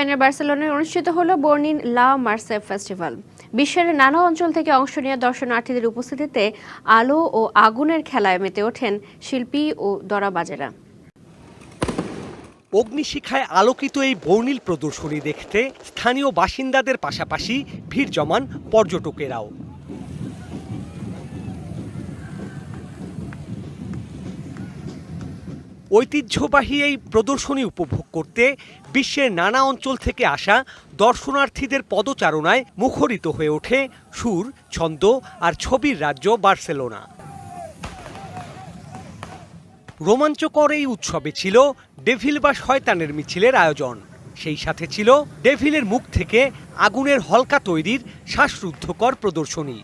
স্পেনের বার্সেলোনায় অনুষ্ঠিত হলো বর্নিন লা মার্সে ফেস্টিভ্যাল। বিশ্বের নানা অঞ্চল থেকে অংশ নিয়ে দর্শনার্থীদের উপস্থিতিতে আলো ও আগুনের খেলায় মেতে ওঠেন শিল্পী ও দরাবাজেরা। অগ্নিশিখায় আলোকিত এই বর্ণিল প্রদর্শনী দেখতে স্থানীয় বাসিন্দাদের পাশাপাশি ভিড় জমান পর্যটকেরাও। ঐতিহ্যবাহী এই প্রদর্শনী উপভোগ করতে বিশ্বের নানা অঞ্চল থেকে আসা দর্শনার্থীদের পদচারণায় মুখরিত হয়ে ওঠে সুর, ছন্দ আর ছবির রাজ্য বার্সেলোনা। রোমাঞ্চকর এই উৎসবে ছিল ডেভিল বা শয়তানের মিছিলের আয়োজন। সেই সাথে ছিল ডেভিলের মুখ থেকে আগুনের হলকা তৈরির শ্বাসরুদ্ধকর প্রদর্শনী।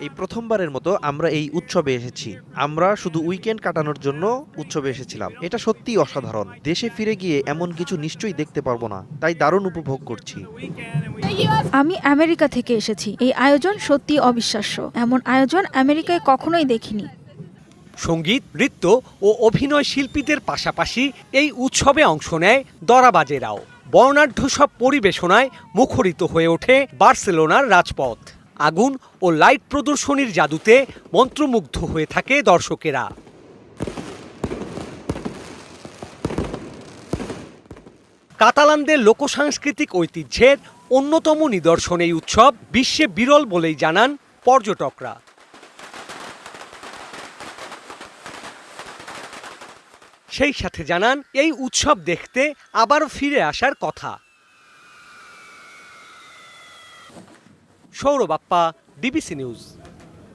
এই প্রথমবারের মতো আমরা এই উৎসবে এসেছি। আমরা শুধু উইকেন্ড কাটানোর জন্য উৎসবে এসেছিলাম। এটা সত্যিই অসাধারণ। দেশে ফিরে গিয়ে এমন কিছু নিশ্চয়ই দেখতে পারব না। তাই দারুণ উপভোগ করছি। আমি আমেরিকা থেকে এসেছি। এই আয়োজন সত্যি অবিশ্বাস্য। এমন আয়োজন আমেরিকায় কখনোই দেখিনি। সংগীত নৃত্য ও অভিনয় শিল্পীদের পাশাপাশি এই উৎসবে অংশ নেয় দরাবাজেরাও। বর্ণাঢ্য সব পরিবেশনায় মুখরিত হয়ে ওঠে বার্সেলোনার রাজপথ। আগুন ও লাইট প্রদর্শনীর জাদুতে মন্ত্রমুগ্ধ হয়ে থাকে দর্শকেরা। কাতালানদের লোকসাংস্কৃতিক ঐতিহ্যের অন্যতম নিদর্শন এই উৎসব বিশ্বে বিরল বলেই জানান পর্যটকরা। সেই সাথে জানান, এই উৎসব দেখতে আবারও ফিরে আসার কথা। Sourabappa DBC news.